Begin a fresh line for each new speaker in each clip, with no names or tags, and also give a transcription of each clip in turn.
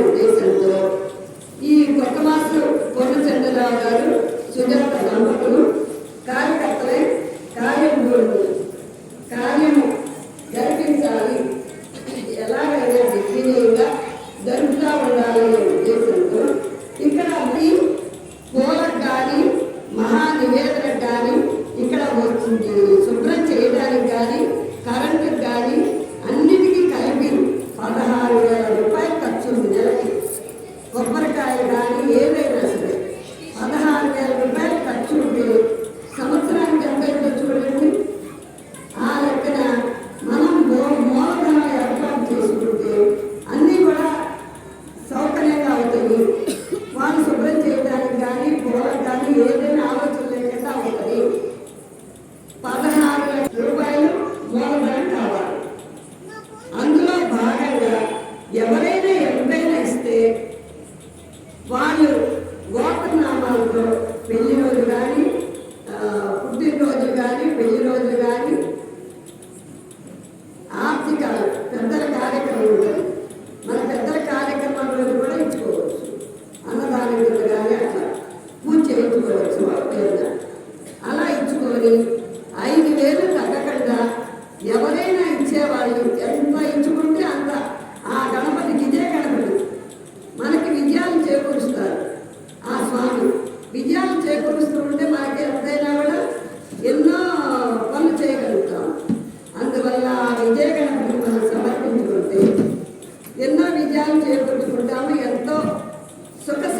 ఉద్దేశంతో ఈ కొత్త మాస్టర్ కోనచంద్రరావు గారు సుజాత దంపతులు కార్యకర్తలై కార్యములు కార్యము జరిపించాలి. ఎలాగైనా దిగ్విజయంగా జరుగుతూ ఉండాలనే ఉద్దేశంతో ఇక్కడ మీ పూలకు కానీ మహా నివేదనకు కానీ ఇక్కడ వచ్చింది శుభ్రం చేయడానికి కానీ కరెంటుకు కానీ ఇచ్చుకొని ఐదు వేలు తగ్గకుండా ఎవరైనా ఇచ్చేవాళ్ళు ఎంత ఇచ్చుకుంటే అంత. ఆ గణపతికి ఇదే గణపతి. మనకి విజయాలు చేకూరుస్తారు. ఆ స్వామి విజయాలు చేకూరుస్తూ ఉంటే మనకి ఎంతైనా కూడా ఎన్నో పనులు చేయగలుగుతాం. అందువల్ల ఆ విజయ గణపతిని మనం సమర్పించుకుంటే ఎన్నో విజయాలు చేకూర్చుకుంటాము. ఎంతో సుఖ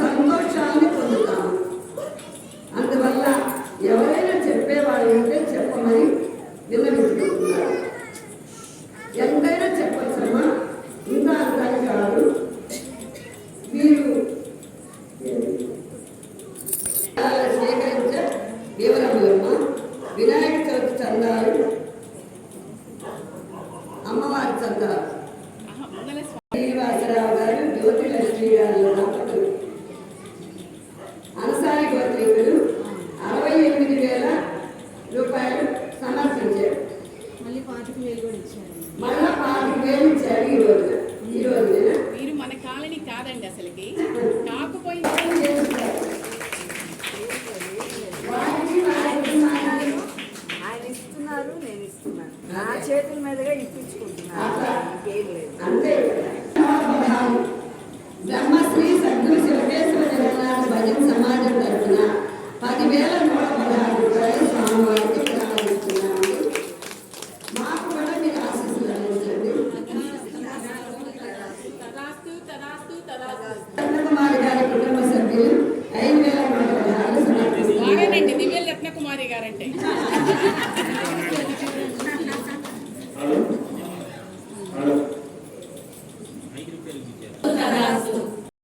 ఎంతైనా చెప్పొచ్చమ్మా ఇంకా అంతని కాదు. మీరు సేకరించే వివరములమ్మ. వినాయక చవితి చందాలు. అమ్మవారి చందాలు.
పాతిక వేలు ఇచ్చారు
ఈ రోజు. ఈ రోజున
మీరు మన కాలనీ కాదండి అసలుకి.
మాట్లాడి
ఆయన ఇస్తున్నారు నేను ఇస్తున్నాను. నా చేతుల మీదుగా ఇప్పించుకుంటున్నాను. ఇంకేం లేదు.
అంతే
గారంటే.